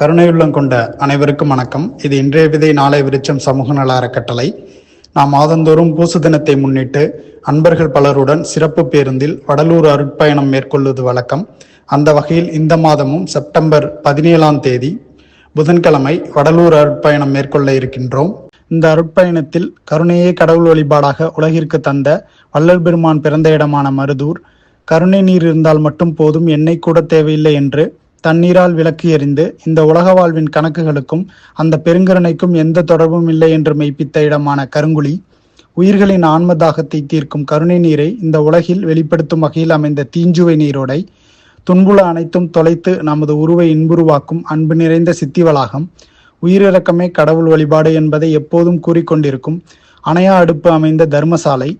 கருணையுள்ளம் கொண்ட அனைவருக்கும் வணக்கம். இது இன்றைய விதை நாளை விருச்சம் சமூக நல அறக்கட்டளை நாம் மாதந்தோறும் பூசு தினத்தை முன்னிட்டு அன்பர்கள் பலருடன் சிறப்பு பேருந்தில் வடலூர் அருட்பயணம் மேற்கொள்வது வழக்கம். அந்த வகையில் இந்த மாதமும் செப்டம்பர் பதினேழாம் தேதி புதன்கிழமை வடலூர் அருட்பயணம் மேற்கொள்ள இருக்கின்றோம். இந்த அருட்பயணத்தில் கருணையே கடவுள் வழிபாடாக உலகிற்கு தந்த வள்ளல் பெருமான் பிறந்த இடமான மருதூர் கருணை நீர் இருந்தால் மட்டும் போதும் எண்ணெய் கூட தேவையில்லை என்று தண்ணீரால் விளக்கு எறிந்து இந்த உலக வாழ்வின் கணக்குகளுக்கும் அந்த பெருங்கருணைக்கும் எந்த தொடர்பும் இல்லை என்று மெய்ப்பித்த இடமான கருங்குழி உயிர்களின் ஆன்ம தாகத்தை தீர்க்கும் கருணை நீரை இந்த உலகில் வெளிப்படுத்தும் வகையில் அமைந்த தீஞ்சுவை நீரோடை துன்புல அனைத்தும் தொலைத்து நமது உருவை இன்புருவாக்கும் அன்பு நிறைந்த சித்திவளாகம் உயிரிறக்கமே கடவுள் வழிபாடு என்பதை எப்போதும் கூறிக்கொண்டிருக்கும் அணையா அடுப்பு அமைந்த தர்மசாலை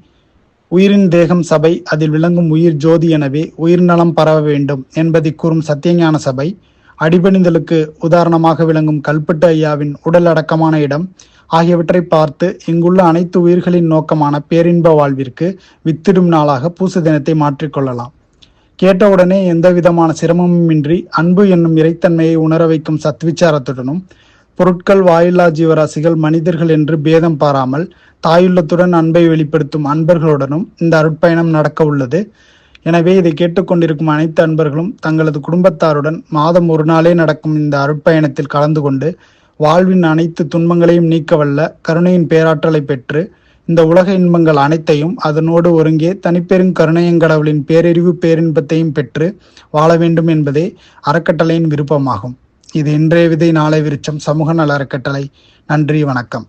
உயிரின் தேகம் சபை அதில் விளங்கும் உயிர் ஜோதி எனவே உயிர் நலம் பரவ வேண்டும் என்பதை கூறும் சத்தியஞான சபை அடிபணிதலுக்கு உதாரணமாக விளங்கும் கல்பட்டு ஐயாவின் உடல் அடக்கமான இடம் ஆகியவற்றை பார்த்து இங்குள்ள அனைத்து உயிர்களின் நோக்கமான பேரின்ப வாழ்விற்கு வித்திடும் நாளாக பூச தினத்தை மாற்றிக்கொள்ளலாம் கேட்டவுடனே எந்த விதமான சிரமமுமின்றி அன்பு என்னும் இறைத்தன்மையை உணர வைக்கும் சத்விச்சாரத்துடனும் பொருட்கள் வாயில்லா ஜீவராசிகள் மனிதர்கள் என்று பேதம் பாராமல் தாயுள்ளத்துடன் அன்பை வெளிப்படுத்தும் அன்பர்களுடனும் இந்த அருட்பயணம் நடக்க உள்ளது. எனவே இதை கேட்டுக்கொண்டிருக்கும் அனைத்து அன்பர்களும் தங்களது குடும்பத்தாருடன் மாதம் ஒரு நாளே நடக்கும் இந்த அருட்பயணத்தில் கலந்து கொண்டு வாழ்வின் அனைத்து துன்பங்களையும் நீக்க வல்ல கருணையின் பேராற்றலை பெற்று இந்த உலக இன்பங்கள் அனைத்தையும் அதனோடு ஒருங்கே தனிப்பெரும் கருணையங்கடவுளின் பேரறிவு பேரின்பத்தையும் பெற்று வாழ வேண்டும் என்பதே அறக்கட்டளையின் விருப்பமாகும். இது இன்றைய விதை நாளை விருச்சம் சமூக நல அறக்கட்டளை. நன்றி வணக்கம்.